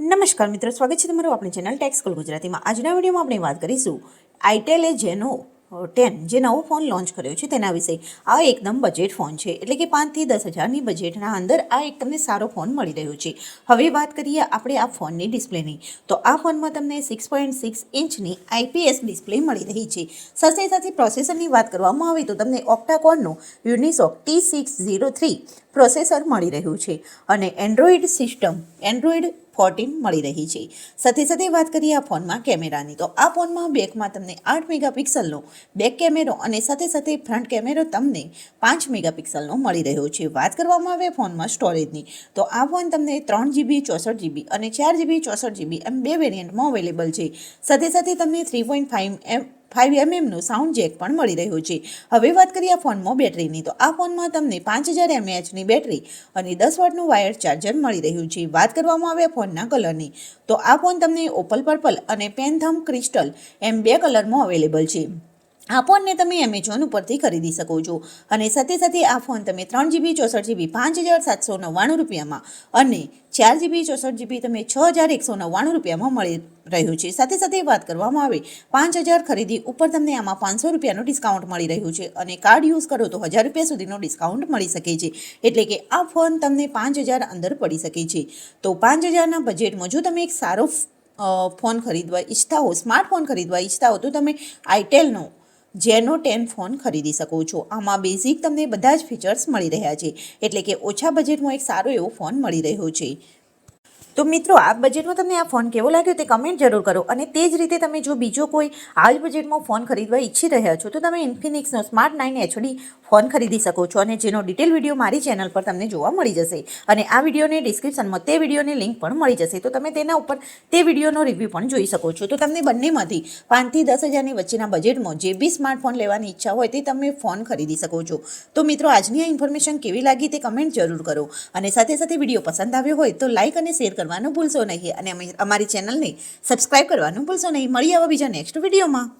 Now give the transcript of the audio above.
નમસ્કાર મિત્રો, સ્વાગત છે તમારું આપણી ચેનલ ટેક્સ સ્કૂલ ગુજરાતીમાં. આજના વિડીયોમાં આપણે વાત કરીશું આઈટેલે જેનો ટેન જે નવો ફોન લોન્ચ કર્યો છે તેના વિશે. આ એકદમ બજેટ ફોન છે, એટલે કે પાંચથી દસ હજારની બજેટના અંદર આ એક તમને સારો ફોન મળી રહ્યો છે. હવે વાત કરીએ આપણે આ ફોનની ડિસ્પ્લેની. તો આ ફોનમાં તમને સિક્સ પોઈન્ટ સિક્સ ઇંચની આઈપીએસ ડિસ્પ્લે મળી રહી છે. સાથે સાથે પ્રોસેસરની વાત કરવામાં આવે તો તમને ઓક્ટાકોનનું Unisoc T six zero three processor મળી રહ્યું છે. અને એન્ડ્રોઈડ સિસ્ટમ એન્ડ્રોઈડ ફોર્ટીન મળી રહી છે. સાથે સાથે વાત કરીએ આ ફોનમાં કેમેરાની. તો આ ફોનમાં બેકમાં તમને આઠ મેગાપિક્સલનો બેક કેમેરો અને સાથે સાથે ફ્રન્ટ કેમેરો તમને પાંચ મેગાપિક્સલનો મળી રહ્યો છે. વાત કરવામાં આવે ફોનમાં સ્ટોરેજની તો આ ફોન તમને ત્રણ જીબી ચોસઠ જીબી અને ચાર જીબી ચોસઠ જીબી એમ બે વેરિયન્ટમાં અવેલેબલ છે. સાથે સાથે તમને three point five M five એમએમનું sound jack પણ મળી રહ્યું છે. હવે વાત કરીએ આ ફોનમાં બેટરીની. તો આ ફોનમાં તમને પાંચ હજાર એમએચની બેટરી અને દસ વોટનું વાયર ચાર્જર મળી રહ્યું છે. વાત કરવામાં આવે ફોનના કલરની. તો આ ફોન તમને ઓપલ પર્પલ અને પેનથમ ક્રિસ્ટલ એમ બે કલરમાં અવેલેબલ છે. આ ફોનને તમે એમેઝોન ઉપરથી ખરીદી શકો છો. અને સાથે સાથે આ ફોન તમે ત્રણ જીબી ચોસઠ જીબી પાંચ હજાર સાતસો નવ્વાણું રૂપિયામાં અને ચાર જીબી ચોસઠ જીબી તમે છ હજાર એકસો નવ્વાણું રૂપિયામાં મળી રહ્યું છે. સાથે સાથે વાત કરવામાં આવે, પાંચ હજાર ખરીદી ઉપર તમને આમાં પાંચસો રૂપિયાનું ડિસ્કાઉન્ટ મળી રહ્યું છે અને કાર્ડ યુઝ કરો તો હજાર રૂપિયા સુધીનો ડિસ્કાઉન્ટ મળી શકે છે. એટલે કે આ ફોન તમને પાંચ હજાર અંદર પડી શકે છે. તો પાંચ હજારના બજેટમાં જો તમે એક સારો ફોન ખરીદવા ઈચ્છતા હો સ્માર્ટફોન ખરીદવા ઈચ્છતા હો, તો તમે આઈટેલનો જેનો ટેન ફોન ખરીદી શકો છો. આમાં બેઝિક તમને બધા જ ફીચર્સ મળી રહ્યા છે. એટલે કે ઓછા બજેટમાં એક સારો એવો ફોન મળી રહ્યો છે. તો મિત્રો, આ બજેટમાં તમને આ ફોન કેવો લાગ્યો તે કમેન્ટ જરૂર કરો. અને તે જ રીતે તમે જો બીજો કોઈ આ જ બજેટમાં ફોન ખરીદવા ઈચ્છી રહ્યા છો, તો તમે ઇન્ફિનિક્સનો સ્માર્ટ નાઇન એચડી ફોન ખરીદી શકો છો અને જેનો ડિટેલ વીડિયો મારી ચેનલ પર તમને જોવા મળી જશે. અને આ વિડીયોની ડિસ્ક્રિપ્શનમાં તે વિડીયોની લિંક પણ મળી જશે. તો તમે તેના ઉપર તે વિડીયોનો રિવ્યૂ પણ જોઈ શકો છો. તો તમને બંનેમાંથી પાંચથી દસ હજારની વચ્ચેના બજેટમાં જે બી સ્માર્ટફોન લેવાની ઈચ્છા હોય તે તમે ફોન ખરીદી શકો છો. તો મિત્રો, આજની આ ઇન્ફોર્મેશન કેવી લાગી તે કમેન્ટ જરૂર કરો. અને સાથે સાથે વીડિયો પસંદ આવ્યો હોય તો લાઇક અને શેર કરવાનું ભૂલશો નહીં. અને અમે- અમારી ચેનલને સબસ્ક્રાઈબ કરવાનું ભૂલશો નહીં. મળી આવા બીજા નેક્સ્ટ વિડીયોમાં